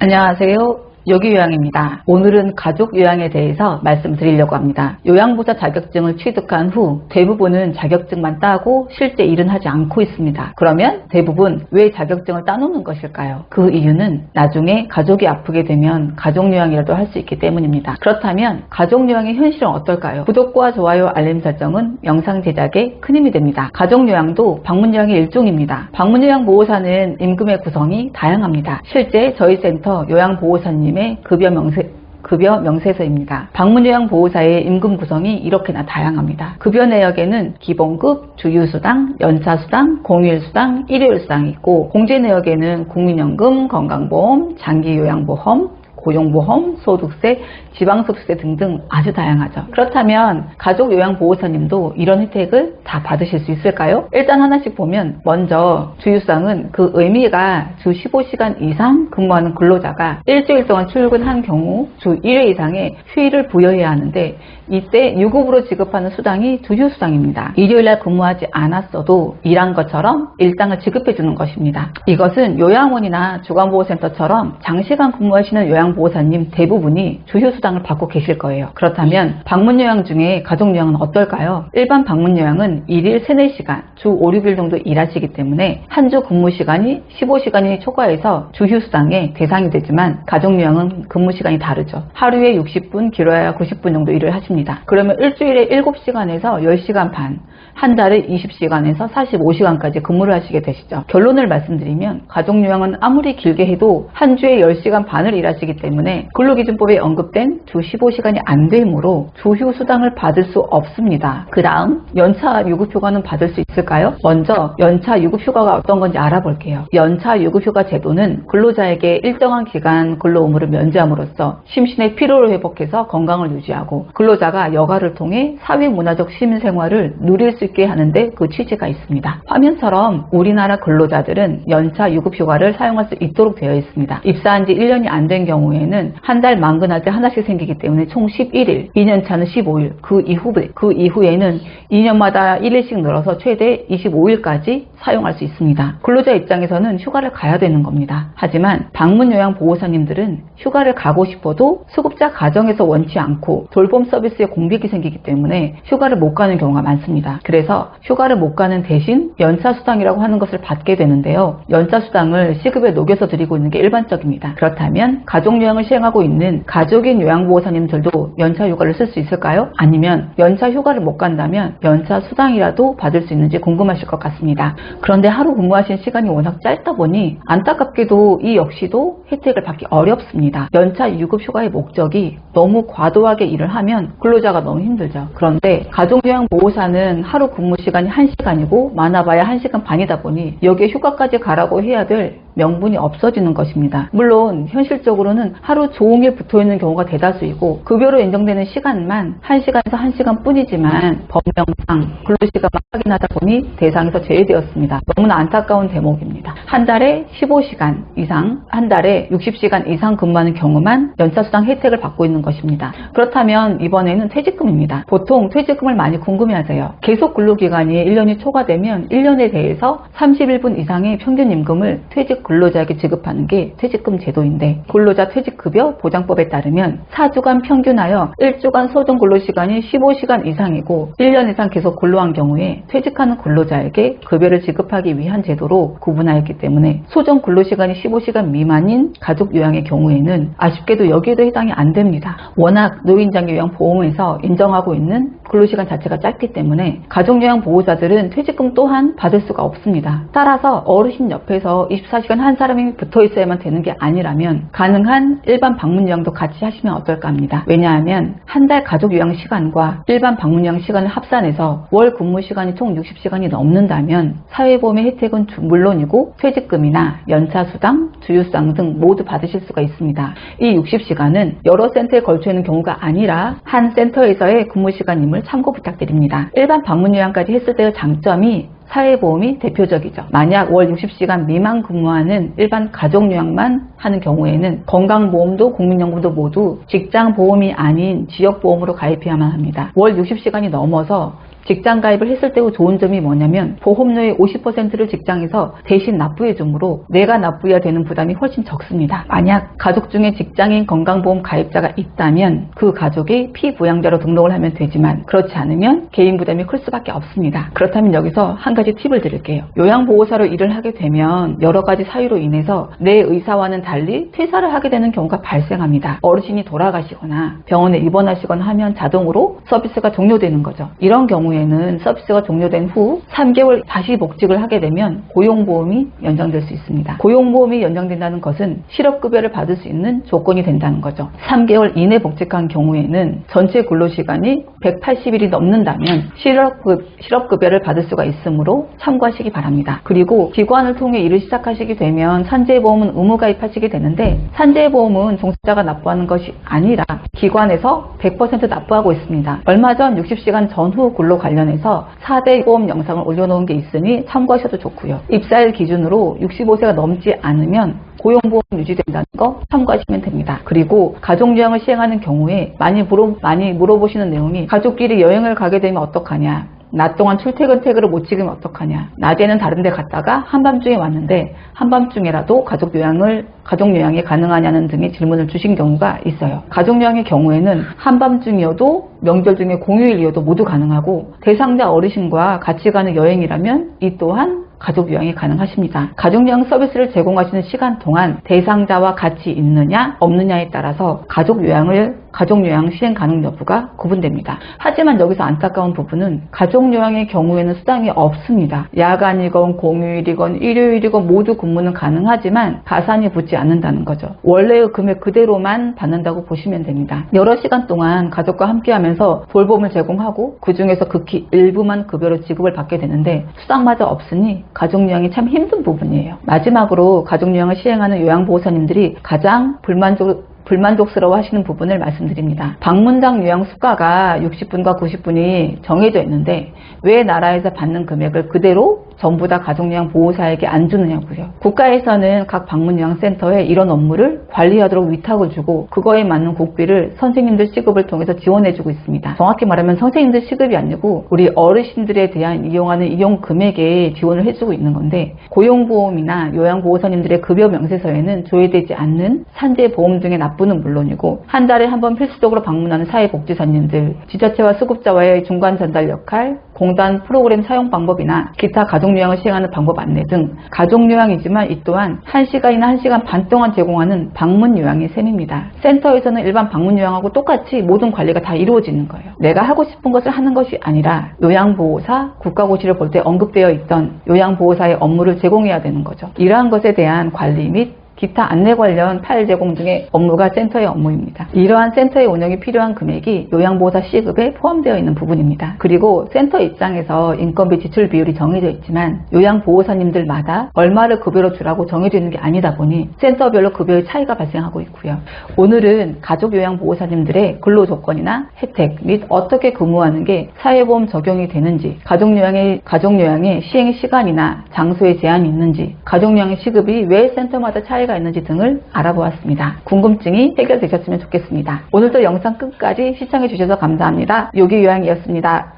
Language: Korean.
안녕하세요. 여기 요양입니다. 오늘은 가족 요양에 대해서 말씀드리려고 합니다. 요양보사 자격증을 취득한 후 대부분은 자격증만 따고 실제 일은 하지 않고 있습니다. 그러면 대부분 왜 자격증을 따놓는 것일까요? 그 이유는 나중에 가족이 아프게 되면 가족 요양이라도 할 수 있기 때문입니다. 그렇다면 가족 요양의 현실은 어떨까요? 구독과 좋아요, 알림 설정은 영상 제작에 큰 힘이 됩니다. 가족 요양도 방문 요양의 일종입니다. 방문 요양 보호사는 임금의 구성이 다양합니다. 실제 저희 센터 요양 보호사님 의 급여 명세 급여 명세서입니다. 방문요양 보호사의 임금 구성이 이렇게나 다양합니다. 급여 내역에는 기본급, 주휴수당, 연차수당, 공휴일수당, 일요일수당이 있고 공제 내역에는 국민연금, 건강보험, 장기요양보험, 고용보험, 소득세, 지방소득세 등등 아주 다양하죠. 그렇다면 가족요양보호사님도 이런 혜택을 다 받으실 수 있을까요? 일단 하나씩 보면 먼저 주휴수당은 그 의미가 주 15시간 이상 근무하는 근로자가 일주일 동안 출근한 경우 주 1회 이상의 휴일을 부여해야 하는데 이때 유급으로 지급하는 수당이 주휴수당입니다. 일요일날 근무하지 않았어도 일한 것처럼 일당을 지급해 주는 것입니다. 이것은 요양원이나 주간보호센터처럼 장시간 근무하시는 요양보호 사님 대부분이 주휴수당을 받고 계실 거예요. 그렇다면 방문 요양 중에 가족 요양은 어떨까요? 일반 방문 요양은 1일 3, 4시간, 주 5, 6일 정도 일하시기 때문에 한 주 근무 시간이 15시간이 초과해서 주휴수당의 대상이 되지만 가족 요양은 근무 시간이 다르죠. 하루에 60분, 길어야 90분 정도 일을 하십니다. 그러면 일주일에 7시간에서 10시간 반, 한 달에 20시간에서 45시간까지 근무를 하시게 되시죠. 결론을 말씀드리면 가족 요양은 아무리 길게 해도 한 주에 10시간 반을 일하시기 때문에 근로기준법에 언급된 주 15시간이 안 되므로 주휴수당을 받을 수 없습니다. 그 다음 연차 유급휴가는 받을 수 있을까요? 먼저 연차 유급휴가가 어떤 건지 알아볼게요. 연차 유급휴가 제도는 근로자에게 일정한 기간 근로 의무를 면제함으로써 심신의 피로를 회복해서 건강을 유지하고 근로자가 여가를 통해 사회 문화적 시민 생활을 누릴 수 있게 하는데 그 취지가 있습니다. 화면처럼 우리나라 근로자들은 연차 유급휴가를 사용할 수 있도록 되어 있습니다. 입사한 지 1년이 안 된 경우 에는 한 달 만근할 때 하나씩 생기기 때문에 총 11일, 2년 차는 15일, 그 이후, 그 이후에는 2년마다 1일씩 늘어서 최대 25일까지 사용할 수 있습니다. 근로자 입장에서는 휴가를 가야 되는 겁니다. 하지만 방문요양 보호사님들은 휴가를 가고 싶어도 수급자 가정에서 원치 않고 돌봄 서비스에 공백이 생기기 때문에 휴가를 못 가는 경우가 많습니다. 그래서 휴가를 못 가는 대신 연차수당이라고 하는 것을 받게 되는데요. 연차수당을 시급에 녹여서 드리고 있는 게 일반적입니다. 그렇다면 가족요양을 시행하고 있는 가족인 요양보호사님들도 연차 휴가를 쓸 수 있을까요? 아니면 연차 휴가를 못 간다면 연차 수당이라도 받을 수 있는지 궁금하실 것 같습니다. 그런데 하루 근무하신 시간이 워낙 짧다 보니 안타깝게도 이 역시도 혜택을 받기 어렵습니다. 연차 유급 휴가의 목적이 너무 과도하게 일을 하면 근로자가 너무 힘들죠. 그런데 가족요양보호사는 하루 근무 시간이 1시간이고 많아봐야 1시간 반이다 보니 여기에 휴가까지 가라고 해야 될 명분이 없어지는 것입니다. 물론 현실적으로는 하루 종일 붙어있는 경우가 대다수이고 급여로 인정되는 시간만 1시간에서 1시간 뿐이지만 법령상 근로시간만 확인하다 보니 대상에서 제외되었습니다. 너무나 안타까운 대목입니다. 한 달에 15시간 이상, 한 달에 60시간 이상 근무하는 경우만 연차수당 혜택을 받고 있는 것입니다. 그렇다면 이번에는 퇴직금입니다. 보통 퇴직금을 많이 궁금해하세요. 계속 근로기간이 1년이 초과되면 1년에 대해서 31분 이상의 평균 임금을 퇴직 근로자에게 지급하는 게 퇴직금 제도인데 근로자 퇴직급여 보장법에 따르면 4주간 평균하여 1주간 소정 근로시간이 15시간 이상이고 1년 이상 계속 근로한 경우에 퇴직하는 근로자에게 급여를 지급하기 위한 제도로 구분하였기 때문에 소정 근로시간이 15시간 미만인 가족 요양의 경우에는 아쉽게도 여기에도 해당이 안 됩니다. 워낙 노인장기 요양 보험에서 인정하고 있는 근로시간 자체가 짧기 때문에 가족요양 보호자들은 퇴직금 또한 받을 수가 없습니다. 따라서 어르신 옆에서 24시간 한 사람이 붙어 있어야만 되는 게 아니라면 가능한 일반 방문요양도 같이 하시면 어떨까 합니다. 왜냐하면 한 달 가족 요양 시간과 일반 방문 요양 시간을 합산해서 월 근무 시간이 총 60시간이 넘는다면 사회보험의 혜택은 물론이고 퇴직금이나 연차 수당, 주휴수당 등 모두 받으실 수가 있습니다. 이 60시간은 여러 센터에 걸쳐 있는 경우가 아니라 한 센터에서의 근무 시간임을 참고 부탁드립니다. 일반 방문 요양까지 했을 때의 장점이 사회보험이 대표적이죠. 만약 월 60시간 미만 근무하는 일반 가족요양만 하는 경우에는 건강보험도 국민연금도 모두 직장보험이 아닌 지역보험으로 가입해야만 합니다. 월 60시간이 넘어서 직장 가입을 했을 때의 좋은 점이 뭐냐면 보험료의 50%를 직장에서 대신 납부해 주므로 내가 납부해야 되는 부담이 훨씬 적습니다. 만약 가족 중에 직장인 건강보험 가입자가 있다면 그 가족이 피부양자로 등록을 하면 되지만 그렇지 않으면 개인 부담이 클 수밖에 없습니다. 그렇다면 여기서 한 가지 팁을 드릴게요. 요양보호사로 일을 하게 되면 여러 가지 사유로 인해서 내 의사와는 달리 퇴사를 하게 되는 경우가 발생합니다. 어르신이 돌아가시거나 병원에 입원하시거나 하면 자동으로 서비스가 종료되는 거죠. 이런 경우에 는 서비스가 종료된 후 3개월 다시 복직을 하게 되면 고용보험이 연장될 수 있습니다. 고용보험이 연장된다는 것은 실업급여를 받을 수 있는 조건이 된다는 거죠. 3개월 이내 복직한 경우에는 전체 근로시간이 180일이 넘는다면 실업급, 실업급여를 받을 수가 있으므로 참고하시기 바랍니다. 그리고 기관을 통해 일을 시작하시게 되면 산재보험은 의무가입하시게 되는데 산재보험은 종사자가 납부하는 것이 아니라 기관에서 100% 납부하고 있습니다. 얼마 전 60시간 전후 근로 관련해서 4대 보험 영상을 올려놓은 게 있으니 참고하셔도 좋고요. 입사일 기준으로 65세가 넘지 않으면 고용보험 유지된다는 거 참고하시면 됩니다. 그리고 가족요양을 시행하는 경우에 많이 물어, 많이 물어보시는 내용이 가족끼리 여행을 가게 되면 어떡하냐 낮 동안 출퇴근택으로 못 찍으면 어떡하냐. 낮에는 다른 데 갔다가 한밤중에 왔는데 한밤중에라도 가족 요양을 가족 요양이 가능하냐는 등의 질문을 주신 경우가 있어요. 가족 요양의 경우에는 한밤중이어도 명절 중에 공휴일이어도 모두 가능하고 대상자 어르신과 같이 가는 여행이라면 이 또한 가족 요양이 가능하십니다. 가족 요양 서비스를 제공하시는 시간 동안 대상자와 같이 있느냐 없느냐에 따라서 가족 요양을 가족 요양 시행 가능 여부가 구분됩니다. 하지만 여기서 안타까운 부분은 가족 요양의 경우에는 수당이 없습니다. 야간이건 공휴일이건 일요일이건 모두 근무는 가능하지만 가산이 붙지 않는다는 거죠. 원래의 금액 그대로만 받는다고 보시면 됩니다. 여러 시간 동안 가족과 함께 하면서 돌봄을 제공하고 그 중에서 극히 일부만 급여로 지급을 받게 되는데 수당마저 없으니 가족요양이 참 힘든 부분이에요. 마지막으로 가족요양을 시행하는 요양보호사님들이 가장 불만족 불만족스러워 하시는 부분을 말씀드립니다. 방문당 요양 수가가 60분과 90분이 정해져 있는데 왜 나라에서 받는 금액을 그대로 전부 다 가족요양 보호사에게 안 주느냐고요. 국가에서는 각 방문요양센터에 이런 업무를 관리하도록 위탁을 주고 그거에 맞는 국비를 선생님들 시급을 통해서 지원해주고 있습니다. 정확히 말하면 선생님들 시급이 아니고 우리 어르신들에 대한 이용하는 이용 금액에 지원을 해주고 있는 건데 고용보험이나 요양보호사님들의 급여 명세서에는 조회되지 않는 산재보험 등의 납부는 물론이고 한 달에 한 번 필수적으로 방문하는 사회복지사님들 지자체와 수급자와의 중간 전달 역할 공단 프로그램 사용 방법이나 기타 가족 요양을 시행하는 방법 안내 등 가족 요양이지만 이 또한 1시간이나 1시간 반 동안 제공하는 방문 요양의 셈입니다. 센터에서는 일반 방문 요양하고 똑같이 모든 관리가 다 이루어지는 거예요. 내가 하고 싶은 것을 하는 것이 아니라 요양보호사, 국가고시를 볼 때 언급되어 있던 요양보호사의 업무를 제공해야 되는 거죠. 이러한 것에 대한 관리 및 기타 안내 관련 파일 제공 등의 업무가 센터의 업무입니다. 이러한 센터의 운영이 필요한 금액이 요양보호사 C급에 포함되어 있는 부분입니다. 그리고 센터 입장에서 인건비 지출 비율이 정해져 있지만 요양보호사님들마다 얼마를 급여로 주라고 정해져 있는 게 아니다 보니 센터별로 급여의 차이가 발생하고 있고요. 오늘은 가족 요양보호사님들의 근로 조건이나 혜택 및 어떻게 근무하는 게 사회보험 적용이 되는지 가족 요양의 가족 요양의 시행 시간이나 장소에 제한이 있는지 가족 요양의 시급이 왜 센터마다 차이 가 있는지 등을 알아보았습니다. 궁금증이 해결되셨으면 좋겠습니다. 오늘도 영상 끝까지 시청해 주셔서 감사합니다. 요기요양이었습니다.